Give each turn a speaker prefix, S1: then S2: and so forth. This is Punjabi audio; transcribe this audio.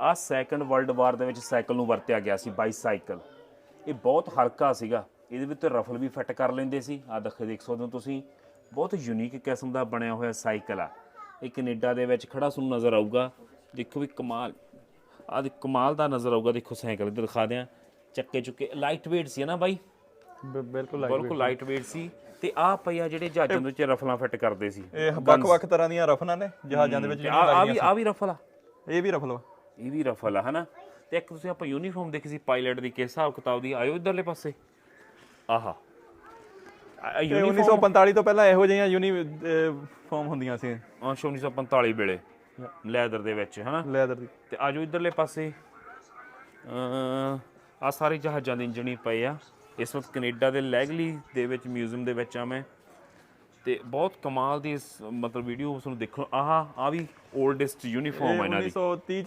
S1: ਆ ਸੈਕੰਡ ਵਰਲਡ ਵਾਰ ਦੇ ਵਿੱਚ ਸਾਈਕਲ ਨੂੰ ਵਰਤਿਆ ਗਿਆ ਸੀ ਬਾਈਸਾਈਕਲ ਇਹ ਬਹੁਤ ਹਲਕਾ ਸੀਗਾ। ਇਹਦੇ ਵਿੱਚ ਰਫਲ ਵੀ ਫਿੱਟ ਕਰ ਲੈਂਦੇ ਸੀ। ਆ ਦੇਖ ਦੇਖ ਸਕਦੇ ਹੋ ਤੁਸੀਂ। ਬਹੁਤ ਯੂਨੀਕ ਕਿਸਮ ਦਾ ਬਣਿਆ ਹੋਇਆ ਸਾਈਕਲ ਆ। ਇਹ ਕੈਨੇਡਾ ਦੇ ਵਿੱਚ ਖੜਾ ਤੁਹਾਨੂੰ ਨਜ਼ਰ ਆਊਗਾ। ਦੇਖੋ ਵੀ ਕਮਾਲ। ਆ ਦੇ ਕਮਾਲ ਦਾ ਨਜ਼ਰ ਆਊਗਾ। ਦੇਖੋ ਸਾਈਕਲ ਇੱਧਰ ਦਿਖਾ ਦਿਆਂ। ਚੱਕੇ ਚੁੱਕੇ ਲਾਈਟ weight ਸੀ ਨਾ ਬਾਈ?
S2: ਬਿਲਕੁਲ
S1: ਬਿਲਕੁਲ ਲਾਈਟ weight ਸੀ। ਤੇ ਆ ਪਈਆ ਜਿਹੜੇ ਜਹਾਜ਼ਾਂ ਦੇ ਵਿੱਚ ਰਫਲਾਂ ਫਿੱਟ ਕਰਦੇ ਸੀ।
S2: ਇਹ ਵੱਖ-ਵੱਖ ਤਰ੍ਹਾਂ ਦੀਆਂ ਰਫਲਾਂ ਨੇ ਜਹਾਜ਼ਾਂ ਦੇ ਵਿੱਚ
S1: ਆ ਵੀ ਆ ਵੀ ਰਫਲ ਆ।
S2: ਇਹ ਵੀ ਰਫਲ
S1: ਇਹ ਵੀ ਰਫਲ ਆ ਹਨਾ? ਤੇ ਇੱਕ ਤੁਸੀਂ ਆਪਾਂ ਯੂਨੀਫਾਰਮ ਦੇਖੀ ਸੀ ਪਾਇਲਟ ਦੀ ਕਿਸ ਹਿਸਾਬ ਕਿਤਾਬ ਦੀ ਆਇਓ ਇਧਰਲੇ ਪਾਸੇ। ਆਹਾ। ਯੂਨੀਫਾਰਮ
S2: 1945 ਤੋਂ ਪਹਿਲਾਂ ਇਹੋ ਜਿਹੀਆਂ ਯੂਨੀਫਾਰਮ ਹੁੰਦੀਆਂ ਸੀ।
S1: 1945 ਵੇਲੇ ਲੈਦਰ ਦੇ ਵਿੱਚ ਹਨਾ?
S2: ਲੈਦਰ ਦੀ।
S1: ਤੇ ਆਜੋ ਇਧਰਲੇ ਪਾਸੇ। ਆ ਸਾਰੇ ਜਹਾਜ਼ਾਂ ਦੇ ਇੰਜਣ ਹੀ ਪਏ ਆ। ਇਸ ਵਕਤ ਕੈਨੇਡਾ ਦੇ ਲੈਗਲੀ ਦੇ ਵਿੱਚ ਮਿਊਜ਼ੀਅਮ ਦੇ ਵਿੱਚ ਆ ਮੈਂ। ਤੇ ਬਹੁਤ ਕਮਾਲ ਦੀ ਮਤਲਬ ਵੀਡੀਓ ਤੁਹਾਨੂੰ ਦੇਖੋ। ਆਹ ਆ ਵੀ 올ਡੈਸਟ ਯੂਨੀਫਾਰਮ ਆ ਇਹਨਾਂ ਦੀ।
S2: 1930